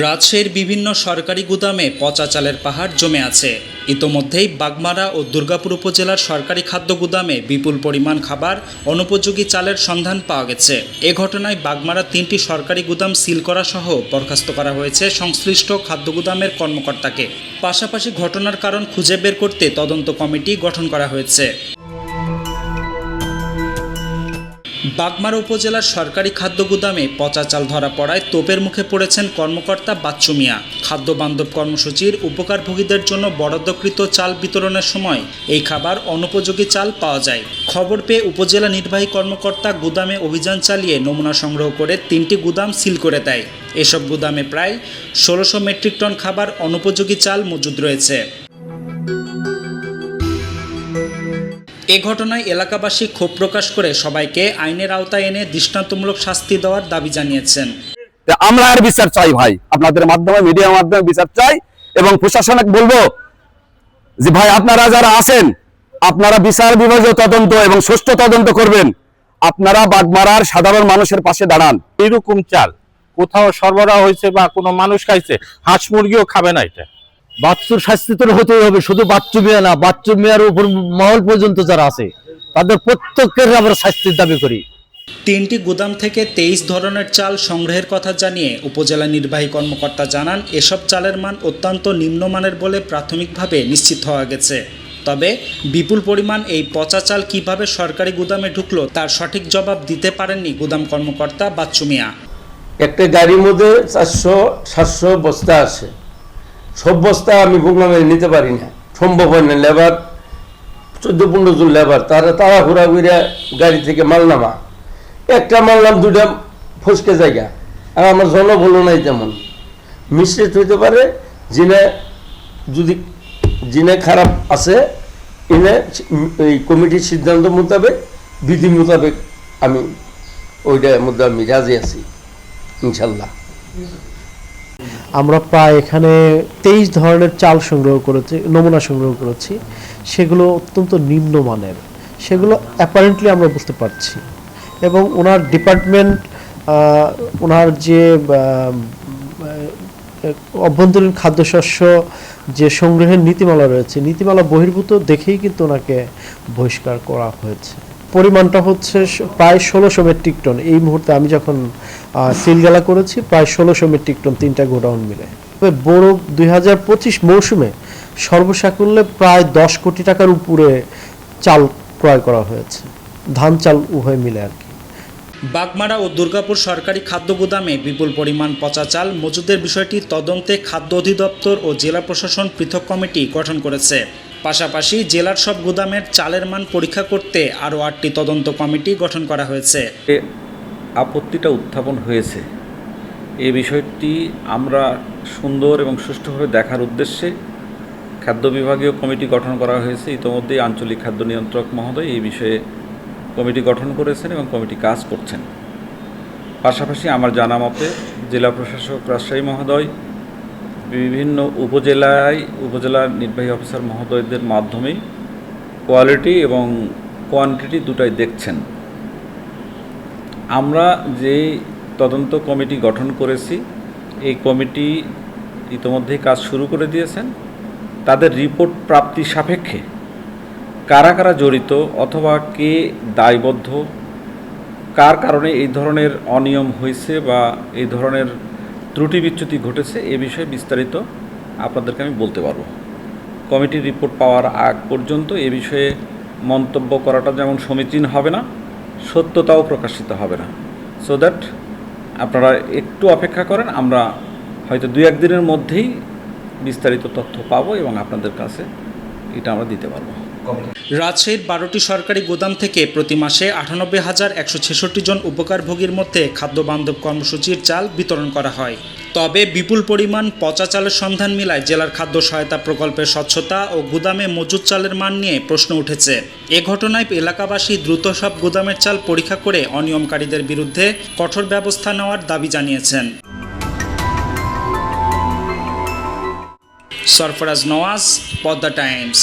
রাজশাহীর বিভিন্ন সরকারি গুদামে পচা চালের পাহাড় জমে আছে। ইতোমধ্যেই বাগমারা ও দুর্গাপুর উপজেলার সরকারি খাদ্য গুদামে বিপুল পরিমাণ খাবার, অনুপযোগী চালের সন্ধান পাওয়া গেছে। এ ঘটনায় বাগমারা তিনটি সরকারি গুদাম সিল করা সহ বরখাস্ত করা হয়েছে সংশ্লিষ্ট খাদ্য গুদামের কর্মকর্তাকে। পাশাপাশি ঘটনার কারণ খুঁজে বের করতে তদন্ত কমিটি গঠন করা হয়েছে। বাগমারা উপজেলার সরকারি খাদ্য গুদামে পচা চাল ধরা পড়ায় তোপের মুখে পড়েছেন কর্মকর্তা বাচ্চু মিয়া। খাদ্য বান্ধব কর্মসূচির উপকারভোগীদের জন্য বরাদ্দকৃত চাল বিতরণের সময় এই খাবার অনুপযোগী চাল পাওয়া যায়। খবর পেয়ে উপজেলা নির্বাহী কর্মকর্তা গুদামে অভিযান চালিয়ে নমুনা সংগ্রহ করে তিনটি গুদাম সিল করে দেয়। এসব গুদামে প্রায় ষোলোশো মেট্রিক টন খাবার অনুপযোগী চাল মজুদ রয়েছে। এ ঘটনায় এলাকাবাসী ক্ষোভ প্রকাশ করে সবাইকে আইনের আওতায় এনে দৃষ্টান্তমূলক শাস্তি দেওয়ার দাবি জানিয়েছেন। আমরা আর বিচার চাই ভাই। আপনাদের মাধ্যমে মিডিয়ার মাধ্যমে বিচার চাই এবং প্রশাসনকে বলব যে ভাই আপনারা যারা আছেন আপনারা বিচার বিভাগীয় তদন্ত এবং সুষ্ঠু তদন্ত করবেন। আপনারা বাগমারার সাধারণ মানুষের পাশে দাঁড়ান। এরকম চাল কোথাও সরবরাহ হয়েছে বা কোনো মানুষ খাইছে হাঁস মুরগিও খাবে না এটা। বাচ্চুর শাস্তি তো হতেই হবে শুধু বাচ্চু মেয়া না বাচ্চু মেয়ার উপর মহল পর্যন্ত যারা আছে তাদের প্রত্যেকের আমরা শাস্তির দাবি করি। তিনটি গুদাম থেকে তেইশ ধরনের চাল সংগ্রহের কথা জানিয়ে উপজেলা নির্বাহী কর্মকর্তা জানান এসব চালের মান অত্যন্ত নিম্নমানের বলে প্রাথমিকভাবে নিশ্চিত হওয়া গেছে। তবে বিপুল পরিমাণ এই পচা চাল কীভাবে সরকারি গুদামে ঢুকলো তার সঠিক জবাব দিতে পারেননি গুদাম কর্মকর্তা বাচ্চু মিয়া। একটা গাড়ির মধ্যে চারশো সাতশো বস্তা আসে সব বস্তা আমি বুকনামে নিতে পারি না। সম্ভব হয় না লেবার চোদ্দ পনেরো জন লেবার, তারা তারা ঘুরা ঘুরে গাড়ি থেকে মাল নামা। একটা মাল নাম দুটা ফসকে জায়গা। আর আমার জনবল নাই তেমন। মিশ্রিত হইতে পারে যিনি যদি যিনি খারাপ আছে এনে এই কমিটির সিদ্ধান্ত মোতাবেক, বিধি মোতাবেক আমি ওইটার মধ্যে আমি রাজি আছি, ইনশাল্লাহ। আমরা প্রায় এখানে তেইশ ধরনের চাল সংগ্রহ করেছি, নমুনা সংগ্রহ করেছি। সেগুলো অত্যন্ত নিম্নমানের। সেগুলো অ্যাপারেন্টলি আমরা বুঝতে পারছি। এবং ওনার ডিপার্টমেন্ট ওনার যে অভ্যন্তরীণ খাদ্যশস্য যে সংগ্রহের নীতিমালা রয়েছে, নীতিমালা বহির্ভূত দেখেই কিন্তু ওনাকে বহিষ্কার করা হয়েছে। পরিমাণটা হচ্ছে প্রায় ষোলোশো মেট্রিক টন। এই মুহূর্তে আমি যখন সিলগালা করেছি, প্রায় ষোলোশো মেট্রিক টন তিনটা গোডাউন মিলে। তবে বড় দুই হাজার পঁচিশ মৌসুমে সর্বসাকুল্যে প্রায় দশ কোটি টাকার উপরে চাল ক্রয় করা হয়েছে। ধান চাল উভয় মিলে আর কি। বাগমারা ও দুর্গাপুর সরকারি খাদ্য গুদামে বিপুল পরিমাণ পচা চাল মজুদের বিষয়টি তদন্তে খাদ্য অধিদপ্তর ও জেলা প্রশাসন পৃথক কমিটি গঠন করেছে। পাশাপাশি জেলার সব গুদামের চালের মান পরীক্ষা করতে আরও আটটি তদন্ত কমিটি গঠন করা হয়েছে। আপত্তিটা উত্থাপন হয়েছে। এ বিষয়টি আমরা সুন্দর এবং সুষ্ঠুভাবে দেখার উদ্দেশ্যে খাদ্য বিভাগীয় কমিটি গঠন করা হয়েছে। ইতোমধ্যেই আঞ্চলিক খাদ্য নিয়ন্ত্রক মহোদয় এই বিষয়ে কমিটি গঠন করেছেন এবং কমিটি কাজ করছেন। পাশাপাশি আমার জানা মতে জেলা প্রশাসক রাজশাহী মহোদয় বিভিন্ন উপজেলায় উপজেলার নির্বাহী অফিসার মহোদয়দের মাধ্যমেই কোয়ালিটি এবং কোয়ান্টিটি দুটাই দেখছেন। আমরা যে তদন্ত কমিটি গঠন করেছি, এই কমিটি ইতোমধ্যেই কাজ শুরু করে দিয়েছেন। তাদের রিপোর্ট প্রাপ্তি সাপেক্ষে কারা কারা জড়িত অথবা কে দায়বদ্ধ, কার কারণে এই ধরনের অনিয়ম হয়েছে বা এই ধরনের ত্রুটি বিচ্যুতি ঘটেছে, এ বিষয়ে বিস্তারিত আপনাদেরকে আমি বলতে পারব। কমিটির রিপোর্ট পাওয়ার আগ পর্যন্ত এ বিষয়ে মন্তব্য করাটা যেমন সমীচীন হবে না, সত্যতাও প্রকাশিত হবে না। সো দ্যাট আপনারা একটু অপেক্ষা করেন, আমরা হয়তো দুই একদিনের মধ্যেই বিস্তারিত তথ্য পাবো এবং আপনাদের কাছে এটা আমরা দিতে পারব। রাজশাহীর বারোটি সরকারি গুদাম থেকে প্রতি মাসে আটানব্বই হাজার একশো ছেষট্টি জন উপকারভোগীর মধ্যে খাদ্য বান্ধব কর্মসূচির চাল বিতরণ করা হয়। তবে বিপুল পরিমাণ পচা চালের সন্ধান মিলায় জেলার খাদ্য সহায়তা প্রকল্পের স্বচ্ছতা ও গুদামে মজুদ চালের মান নিয়ে প্রশ্ন উঠেছে। এ ঘটনায় এলাকাবাসী দ্রুত সব গুদামের চাল পরীক্ষা করে অনিয়মকারীদের বিরুদ্ধে কঠোর ব্যবস্থা নেওয়ার দাবি জানিয়েছেন। সরফরাজ নওয়াজ, পদ্মা টাইমস।